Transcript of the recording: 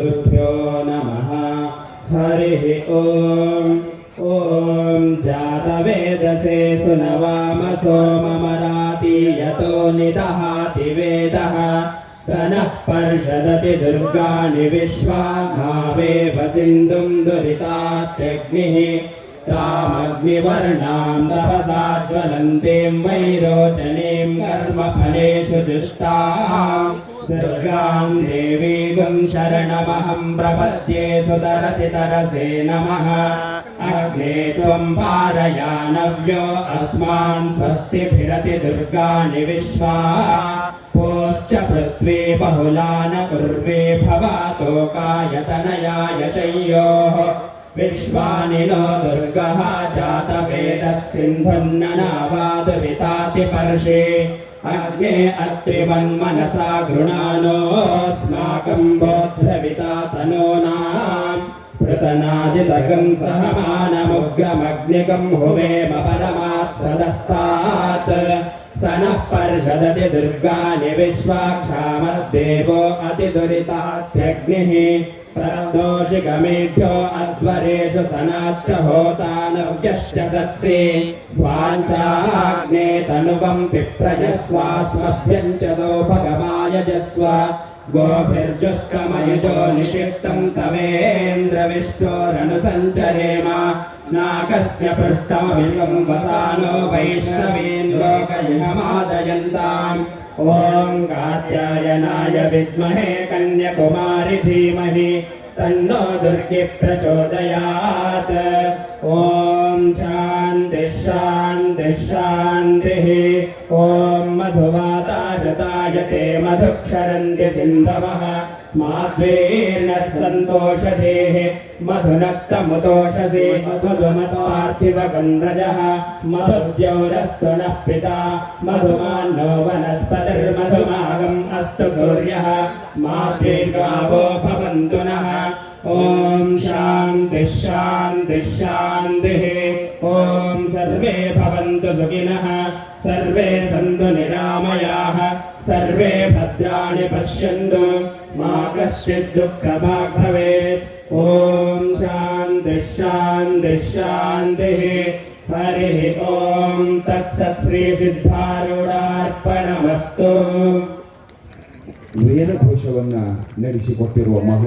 श्रीगुरुभ्यो नमः। हरिः ॐ ॐ जातवेदसे सुनवामसो ममराति यतो निदहाति वेदः। स नः पर्षदति दुर्गाणि विश्वानावेव सिन्धुं दुरितात्यग्निः। तामग्निवर्णां तपसा ज्वलन्तीं वैरोचनीं कर्मफलेषु दुष्टाम् दुर्गां देवीगं शरणमहं प्रपद्ये सुतरसि तरसे नमः अग्ने त्वं पारयानव्यो अस्मान् स्वस्तिभिरति दुर्गाणि विश्वा पोश्च पृथ्वी बहुला न कुर्वे भवातोकायतनयाय चयोः विश्वानि नो दुर्गः जातवेदः सिन्धुन्ननावादुरिताति पर्षे अग्ने अत्रिवन्मनसा गृणानोऽस्माकं बोद्धविचातनोनाम् पृतनादितगं सहमानमुग्रमग्निकं हुवेम परमात् सदस्तात् स नः पर्षदति दुर्गाणि विश्वाक्षामद्देवो अतिदुरितात्यग्निः प्रदोषिकमेभ्यो अध्वरेषु सनाच्च होतानव्यश्च दत्से स्वाञ्चाग्ने तनुवं पिप्रजस्वास्मभ्यं च सौभगमायजस्व गोभिर्जुःखमयुजो निषिक्तं तवेन्द्रविष्णोरनुसञ्चरेम नाकस्य पृष्ठमभिगं वसानो वैष्णवीन्द्रोकयुगमादयन्ताम् ఓం కాత్యాయనాయ విద్మహే కన్యకుమారి ధీమహి తన్నో దుర్గి ప్రచోదయాత్. ఓం శాంతి శాంతి శాంతి. ॐ मधुवातारताय ते मधुक्षरन्ति सिन्धवः माध्वेर्नः सन्तोषधेः मधुनक्तमुदोषसे मधुमत्पार्थिवगन्धजः मधुद्यौरस्तु नः पिता मधुमान्नो वनस्पतिर्मधुमागम् अस्तु सूर्यः माध्वेर्गावो भवन्तु नः ॐ शान्तिः शान्तिः शान्तिः ॐ सर्वे भवन्तु सुखिनः सर्वे सन्तु निरामयाः सर्वे भद्राणि पश्यन्तु मा कश्चित् दुःखभाग् भवेत् ॐ शान्तिः शान्तिः शान्तिः हरिः ॐ तत्सत् श्रीसिद्धारूढार्पणमस्तु ವೇದಘೋಷವನ್ನ ನಡೆಸಿಕೊಟ್ಟಿರುವ ಮಹಾ